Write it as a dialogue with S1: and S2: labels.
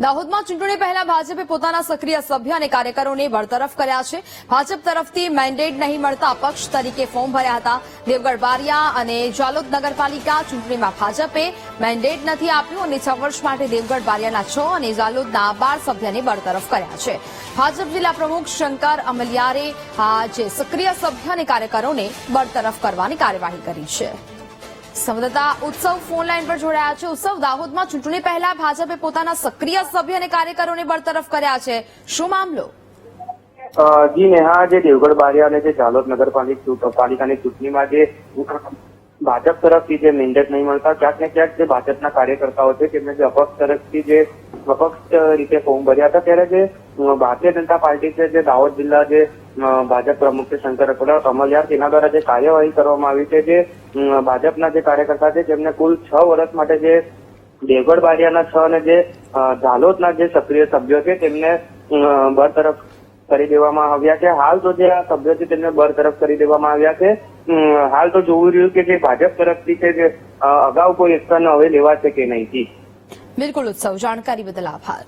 S1: દાહોદમાં ચૂંટણી પહેલા ભાજપે પોતાના સક્રિય સભ્ય અને કાર્યકરોને બરતરફ કર્યા છે. ભાજપ તરફથી મેન્ડેટ નહીં મળતા પક્ષ તરીકે ફોર્મ ભર્યા હતા. દેવગઢ બારિયા અને જાલોદ નગરપાલિકા ચૂંટણીમાં ભાજપે મેન્ડેટ નથી આપ્યું અને છ વર્ષ માટે દેવગઢ બારિયાના છ અને જાલોદના બાર સભ્યને બરતરફ કર્યા છે. ભાજપ જિલ્લા પ્રમુખ શંકર અમલિયારે આ જે સક્રિય સભ્ય અને કાર્યકરોને બરતરફ કરવાની કાર્યવાહી કરી છે. સંવાદદાતા ઉત્સવ ફોન લાઈન પર જોડાયા છે. ઉત્સવ દાહોદમાં ચૂંટણી પહેલા ભાજપે પોતાના સક્રિય સભ્ય અને કાર્યકરોને બરતરફ કર્યા છે. શું મામલો?
S2: જી નેહા, જે દેવગઢ બારિયા અને જે ઝાલોદ નગરપાલિકા પાલિકાની ચૂંટણીમાં જે ભાજપ તરફથી જે મેન્ડેટ નહીં મળતા, ક્યાંક ને ક્યાંક જે ભાજપના કાર્યકર્તાઓ છે, તેમને જે અપક્ષ તરફથી જે અપક્ષ રીતે ફોર્મ ભર્યા હતા, ત્યારે જે ભારતીય જનતા પાર્ટી છે, જે દાહોદ જિલ્લા જે ભાજપ પ્રમુખ છે શંકર કમલિયાર તેના દ્વારા જે કાર્યવાહી કરવામાં આવી છે જે ભાજપના જે કાર્યકર્તા છે તેમને કુલ છ વર્ષ માટે જે દેવગઢ બારિયાના છ અને જે અ, ઝાલોદના જે સક્રિય સભ્યો છે તેમને બરતરફ કરી દેવામાં આવ્યા છે. હાલ તો જે આ સભ્યો છે તેમને બરતરફ કરી દેવામાં આવ્યા છે. હાલ તો જોવું રહ્યું કે જે ભાજપ તરફથી છે જે અગાઉ કોઈ એક્શન હવે લેવાશે કે નહીં.
S1: બિલકુલ ઉત્સવ. જાણકારી બદલ આભાર.